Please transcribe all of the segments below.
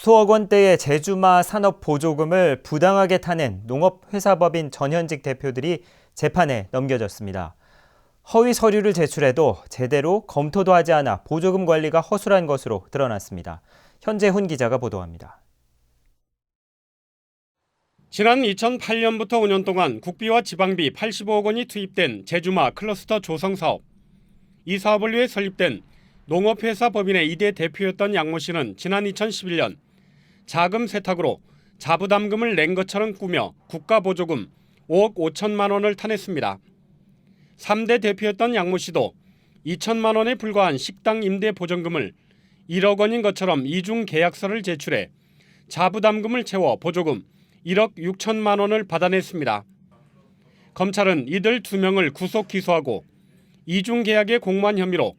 수억 원대의 제주마 산업 보조금을 부당하게 타낸 농업회사법인 전현직 대표들이 재판에 넘겨졌습니다. 허위 서류를 제출해도 제대로 검토도 하지 않아 보조금 관리가 허술한 것으로 드러났습니다. 현재훈 기자가 보도합니다. 지난 2008년부터 5년 동안 국비와 지방비 85억 원이 투입된 제주마 클러스터 조성 사업. 이 사업을 위해 설립된 농업회사 법인의 2대 대표였던 양모 씨는 지난 2011년 자금 세탁으로 자부담금을 낸 것처럼 꾸며 국가 보조금 5억 5천만 원을 타냈습니다. 3대 대표였던 양모 씨도 2천만 원에 불과한 식당 임대 보전금을 1억 원인 것처럼 이중 계약서를 제출해 자부담금을 채워 보조금 1억 6천만 원을 받아냈습니다. 검찰은 이들 두 명을 구속 기소하고 이중 계약의 공모한 혐의로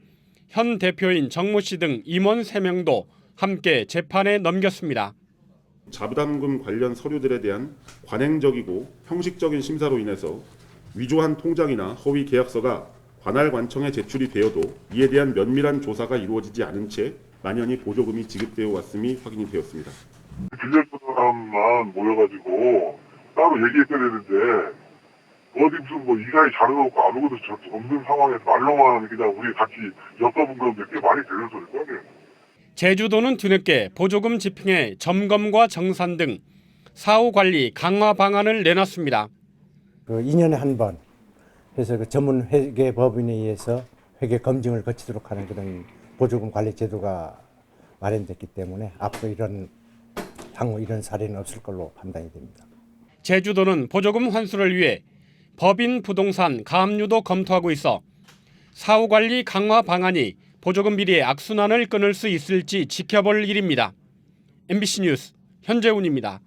현 대표인 정모 씨 등 임원 3명도 함께 재판에 넘겼습니다. 자부담금 관련 서류들에 대한 관행적이고 형식적인 심사로 인해서 위조한 통장이나 허위 계약서가 관할 관청에 제출이 되어도 이에 대한 면밀한 조사가 이루어지지 않은 채 만연히 보조금이 지급되어 왔음이 확인이 되었습니다. 빌려준 사람만 모여가지고 따로 얘기했어야 되는데 어디 무슨 뭐 이사이 자르놓고 아무것도 저- 없는 상황에서 말로만 그냥 우리 같이 엮어본 건데 꽤 많이 되는 거 아니에요. 제주도는 뒤늦게 보조금 집행의 점검과 정산 등 사후 관리 강화 방안을 내놨습니다. 그 2년에 한번 해서 그 전문 회계 법인에 의해서 회계 검증을 거치도록 하는 그런 보조금 관리 제도가 마련됐기 때문에 앞으로 이런 향후 이런 사례는 없을 걸로 판단이 됩니다. 제주도는 보조금 환수를 위해 법인 부동산 가압류도 검토하고 있어 사후 관리 강화 방안이 보조금 비리의 악순환을 끊을 수 있을지 지켜볼 일입니다. MBC 뉴스 현재훈입니다.